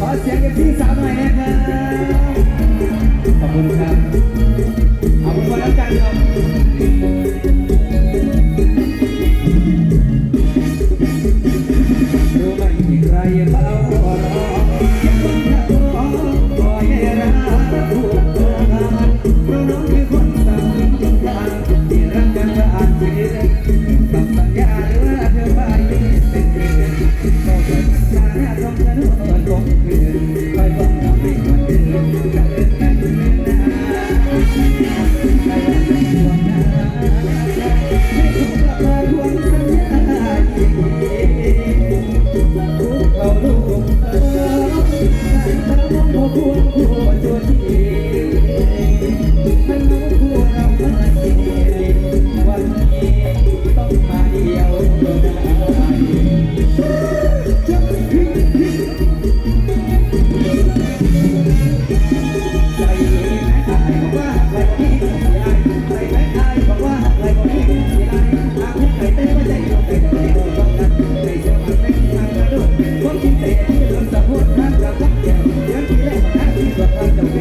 ขอเสียงกับพี่สาวหน่อยนะ